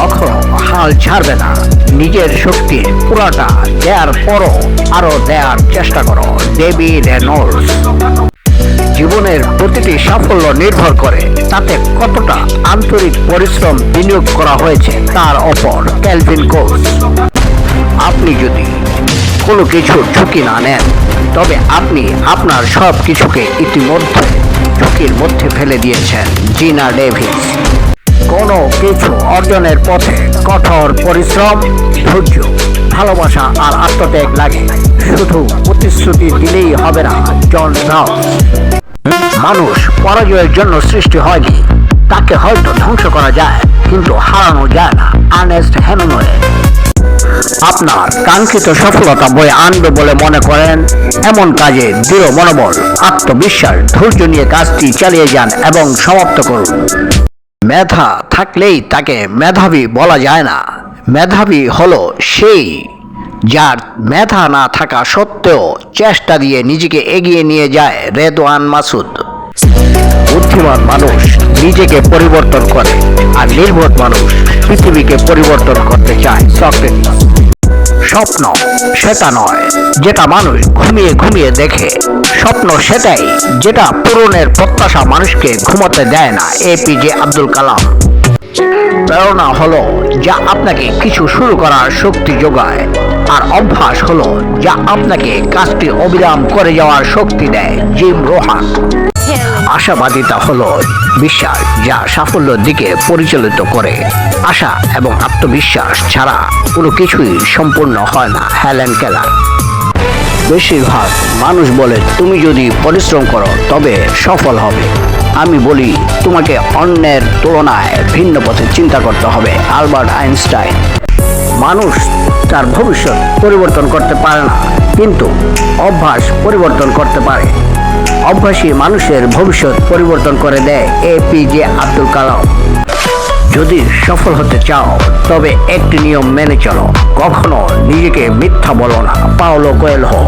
কখনো হাল ছাড়বে না। নিজের শক্তির পুরাটা দেওয়ার পরও আরও দেওয়ার চেষ্টা করো, দেবী রেনল্ডস। জীবনের প্রতিটি সাফল্য নির্ভর করে তাতে কতটা আন্তরিক পরিশ্রম বিনিয়োগ করা হয়েছে তার ওপর ক্যালভিন কোর্স আপনি যদি কোনো কিছুর ঝুঁকি না নেন, তবে আপনি আপনার সব কিছুকে ইতিমধ্যে ঝুঁকির মধ্যে ফেলে দিয়েছেন, জিনা ডেভিস। কোনো কিছু অর্জনের পথে কঠোর পরিশ্রম, ধৈর্য, ভালোবাসা আর আত্মত্যাগ লাগে। শুধু প্রতিশ্রুতি দিলেই হবে না, জন মানুষ পরাজয়ের জন্য সৃষ্টি হয়নি। তাকে হয়তো ধ্বংস করা যায়, কিন্তু হারানো যায় না আর্নেস্ট হেমিংওয়ে আপনার কাঙ্ক্ষিত সফলতা বয়ে আনবে বলে মনে করেন এমন কাজে দৃঢ় মনোবল, আত্মবিশ্বাস, ধৈর্য নিয়ে কাজটি চালিয়ে যান এবং সমাপ্ত করুন। মেধা থাকলেই তাকে মেধাবী বলা যায় না। মেধাবী হলো সেই যার মেধা না থাকা সত্ত্বেও চেষ্টা দিয়ে নিজেকে এগিয়ে নিয়ে যায় রেদওয়ান মাসুদ। বুদ্ধিমান মানুষ নিজেকে পরিবর্তন করে আর নির্ভর মানুষ পৃথিবীকে পরিবর্তন করতে চায় সক্রেটিস। স্বপ্ন সেটা নয়, যেটা মানুষ ঘুমিয়ে ঘুমিয়ে দেখে। স্বপ্ন সেটাই, যেটা পূরণের প্রত্যাশা মানুষকে ঘুমাতে দেয় না এপিজে আব্দুল কালাম। প্রেরণা হলো যা আপনাকে কিছু শুরু করার শক্তি যোগায়, আর অভ্যাস হলো যা আপনাকে কাজটি অবিরাম করে যাওয়ার শক্তি দেয়, জিম রোহান। আশাবাদিতা হলো বিশ্বাস, যা সাফল্যের দিকে পরিচালিত করে। আশা এবং আত্মবিশ্বাস ছাড়া কোনো কিছুই সম্পূর্ণ হয় না, হেলেন কেলার। বেশিরভাগ মানুষ বলে, তুমি যদি পরিশ্রম করো, তবে সফল হবে। আমি বলি, তোমাকে অন্যের তুলনায় ভিন্ন পথে চিন্তা করতে হবে। Albert Einstein. মানুষ তার ভবিষ্যৎ পরিবর্তন করতে পারে না, কিন্তু অভ্যাস পরিবর্তন করতে পারে। অভ্যাসী মানুষের ভবিষ্যৎ পরিবর্তন করে দেয় এপিজে আব্দুল কালাম। যদি সফল হতে চাও, তবে একটি নিয়ম মেনে চলো। কখনো নিজেকে মিথ্যা বলো না, পাওলো কোয়েলহো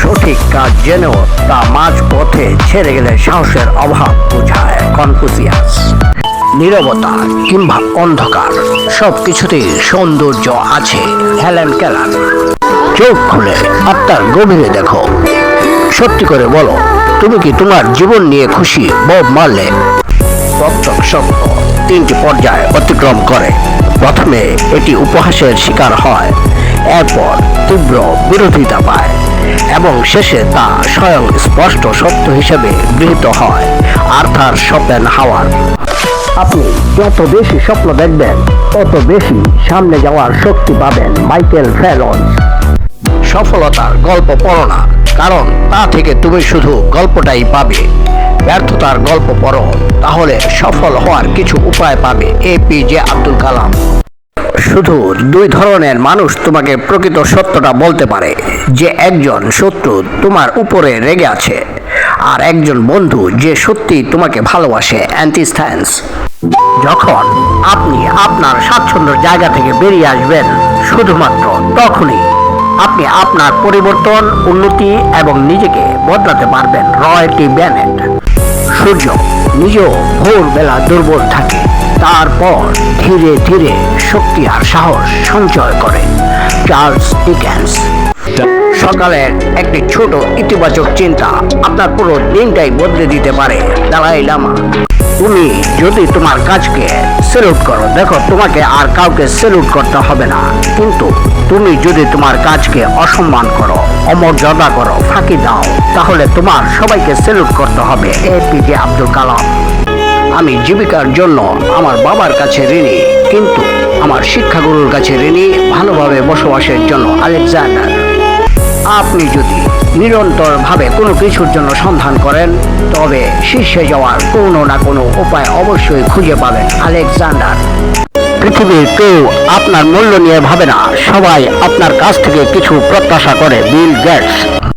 সঠিক কাজ জেনেও তা মাঝ পথে ছেড়ে গেলে সাহসের অভাব বোঝায় কনফুসিয়াস। নীরবতা কিংবা অন্ধকার সব কিছুতেই সৌন্দর্য আছে, হেলেন কেলার চোখ খুলে, আত্মার গভীরে দেখো। সত্যি করে বলো, তুমি কি তোমার জীবন নিয়ে খুশি? বব মারলে। তিনটি পর্যায় অতিক্রম করে। প্রথমে এটি উপহাসের শিকার হয়, এরপর তীব্র বিরোধিতা পায় এবং শেষে তা স্বয়ং স্পষ্ট সত্য হিসেবে গৃহীত হয়, আর্থার শপেন হাওয়ার। আপনি যত বেশি স্বপ্ন দেখবেন, তত বেশি সামনে যাওয়ার শক্তি পাবেন মাইকেল ফ্যালন্স সফলতার গল্প পড়ো না। কারণ তা থেকে তুমি শুধু গল্পটাই পাবে। ব্যর্থতার গল্প পড়ো, তাহলে সফল হওয়ার কিছু উপায় পাবে এপিজে আব্দুল কালাম। শুধু দুই ধরনের মানুষ তোমাকে প্রকৃত সত্যটা বলতে পারে, যে একজন শত্রু তোমার উপরে রেগে আছে, আর একজন বন্ধু যে সত্যি তোমাকে ভালোবাসে অ্যান্টিস্ট্যান্স যখন আপনি আপনার স্বাচ্ছন্দ্য জায়গা থেকে বেরিয়ে আসবেন, শুধুমাত্র তখনই আপনি আপনার পরিবর্তন, উন্নতি এবং নিজেকে বদলাতে পারবেন রয়্যালটি ব্যানেট। সূর্য নিজেও ভোরবেলা দুর্বল থাকে। তারপর ধীরে ধীরে শক্তি আর সাহস সঞ্চয় করে। Charles Dickens. সকালের একটি ছোট ইতিবাচক চিন্তা আপনার পুরো দিনটাই বদলে দিতে পারে, দালাই লামা। তুমি যদি তোমার কাজকে সেলুট করো, দেখো তোমাকে আর কাউকে সেলুট করতে হবে না। কিন্তু তুমি যদি তোমার কাজকে অসম্মান করো, অমর্যাদা করো, ফাঁকি দাও, তাহলে তোমার সবাইকে সেলুট করতে হবে এপিজে আব্দুল কালাম। আমি জীবিকার জন্য আমার বাবার কাছে ঋণী, কিন্তু আমার শিক্ষাগুরুর কাছে ঋণী, ভালোভাবে বসবাসের জন্য আলেকজান্ডার। আপনি যদি নিরন্তরভাবে কোনো কিছুর জন্য সন্ধান করেন, তবে শীর্ষে যাওয়ার কোনো না কোনো উপায় অবশ্যই খুঁজে পাবেন আলেকজান্ডার। পৃথিবীর কেউ আপনার মূল্য নিয়ে ভাবে না, সবাই আপনার কাছ থেকে কিছু প্রত্যাশা করে, বিল গেটস।